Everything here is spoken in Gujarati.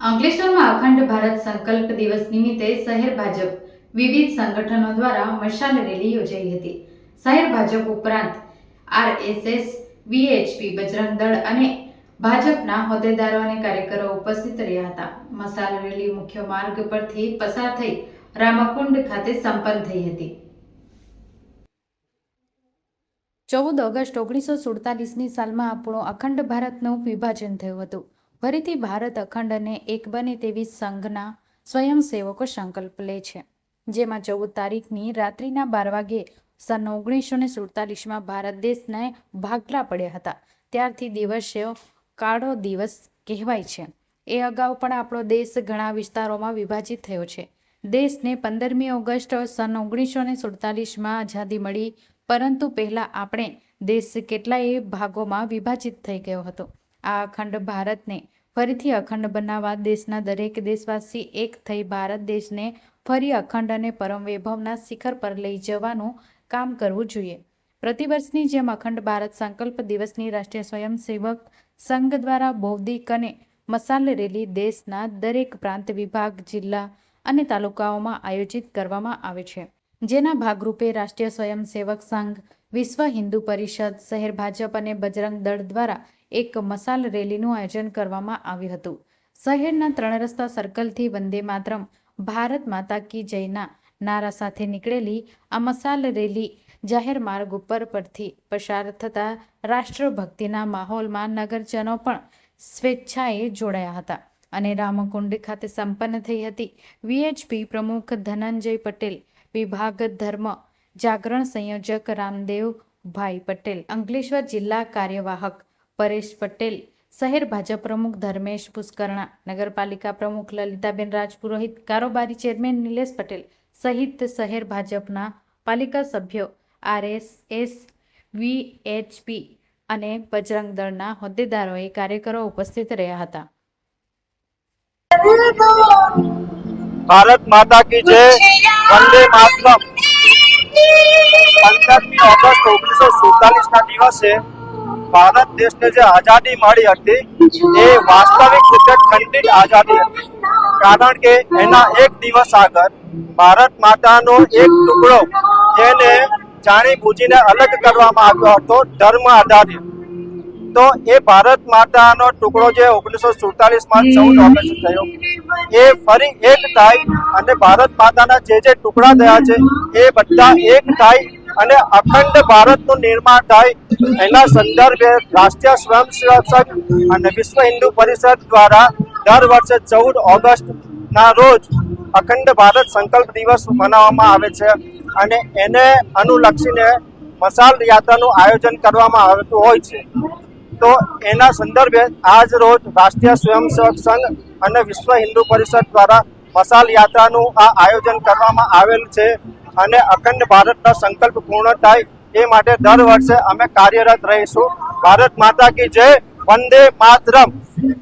અંકલેશ્વરમાં અખંડ ભારત સંકલ્પ દિવસ નિમિત્તે શહેર ભાજપ વિવિધ સંગઠનો દ્વારા મશાલ રેલી યોજાઈ હતી. શહેર ભાજપ ઉપરાંત આરએસએસ, વીએચપી, બજરંગ દળ અને ભાજપના હોદ્દેદારો અને કાર્યકરો ઉપસ્થિત રહ્યા હતા. મશાલ રેલી મુખ્ય માર્ગ પરથી પસાર થઈ રામકુંડ ખાતે સંપન્ન થઈ હતી. ચૌદ ઓગસ્ટ ઓગણીસો સુડતાલીસની સાલમાં આપણું અખંડ ભારતનું વિભાજન થયું હતું. ફરીથી ભારત અખંડ અને એક બને તેવી સંઘના સ્વયંસેવકો સંકલ્પ લે છે. જેમાં ચૌદ તારીખની રાત્રિના બાર વાગે સન ઓગણીસો ને સુડતાલીસમાં ભારત દેશને ભાગલા પડ્યા હતા. ત્યારથી દિવસે કાળો દિવસ કહેવાય છે. એ અગાઉ પણ આપણો દેશ ઘણા વિસ્તારોમાં વિભાજિત થયો છે. દેશને પંદરમી ઓગસ્ટ સન ઓગણીસો ને સુડતાલીસમાં આઝાદી મળી, પરંતુ પહેલાં આપણે દેશ કેટલાય ભાગોમાં વિભાજિત થઈ ગયો હતો. આ અખંડ ભારતને ફરીથી અખંડ બનાવવા દેશના દરેક દેશવાસી એક થઈ ભારત દેશને ફરી અખંડ અને પરમ વૈભવના શિખર પર લઈ જવાનું કામ કરવું જોઈએ. પ્રતિવર્ષની જેમ અખંડ ભારત સંકલ્પ દિવસની રાષ્ટ્રીય સ્વયંસેવક સંઘ દ્વારા બૌદ્ધિક અને મસાલ રેલી દેશના દરેક પ્રાંત, વિભાગ, જિલ્લા અને તાલુકાઓમાં આયોજિત કરવામાં આવે છે. જેના ભાગરૂપે રાષ્ટ્રીય સ્વયંસેવક સંઘ, વિશ્વ હિન્દુ પરિષદ, શહેર ભાજપ અને બજરંગ દળ દ્વારા એક મસાલ રેલીનું આયોજન કરવામાં આવ્યું હતું. શહેરના ત્રણ રસ્તા સર્કલથી વંદે માતરમ, ભારત માતા કી જયના નારા સાથે નીકળેલી આ મસાલ રેલી જાહેર માર્ગ ઉપર પરથી પસાર થતા રાષ્ટ્રભક્તિના માહોલમાં નગરજનો પણ સ્વેચ્છાએ જોડાયા હતા અને રામકુંડ ખાતે સંપન્ન થઈ હતી. વીએચપી પ્રમુખ ધનંજય પટેલ, વિભાગ ધર્મ જાગરણ સંયોજક રામદેવભાઈ પટેલ, અંકલેશ્વર જિલ્લા કાર્યવાહક પરેશ પટેલ, શહેર ભાજપ પ્રમુખ ધર્મેશ પુષ્કરણા, નગરપાલિકા પ્રમુખ લલિતાબેન રાજપુરોહિત, કારોબારી ચેરમેન નિલેશ પટેલ સહિત શહેર ભાજપના પાલિકા સભ્યો આરએસએસ, વીએચપી અને બજરંગ દળના હોદ્દેદારોએ કાર્યકરો ઉપસ્થિત રહ્યા હતા. ભારત માતા કી જય, વંદે માતરમ. પંદરમી ઓગસ્ટ ઓગણીસો સુડતાલીસ ના દિવસે ભારત દેશને જે આઝાદી મળી હતી, એ વાસ્તવિક રીતે ખંડિત આઝાદી હતી. કારણ કે એના એક દિવસ આગળ ભારત માતાનો એક ટુકડો જેને જાણી બૂજીને અલગ કરવામાં આવ્યો હતો, ધર્મ આધારિત તો એ ભારત માતાનો ટુકડો જે ઓગણીસો સુડતાલીસમાં ચૌદ ઓગસ્ટ થયો. એ ફરી એક થાય અને ભારત માતાના જે જે ટુકડા થયા છે, એ બધા એક થાય અને અખંડ ભારતનું નિર્માણ થાય એના સંદર્ભે રાષ્ટ્રીય સ્વયંસેવક સંઘ અને વિશ્વ હિન્દુ પરિષદ દ્વારા દર વર્ષે ચૌદ ઓગસ્ટ ના રોજ અખંડ ભારત સંકલ્પ દિવસ મનાવવામાં આવે છે અને એને અનુલક્ષીને મસાલ યાત્રાનું આયોજન કરવામાં આવતું હોય છે. તો એના સંદર્ભે આજ રોજ રાષ્ટ્રીય સ્વયંસેવક સંઘ અને વિશ્વ હિન્દુ પરિષદ દ્વારા મસાલ યાત્રાનું આ આયોજન કરવામાં આવેલ છે. અને અખંડ ભારતનો સંકલ્પ પૂર્ણ થાય એ માટે દર વર્ષે અમે કાર્યરત રહીશું. ભારત માતા કી જય, વંદે માતરમ.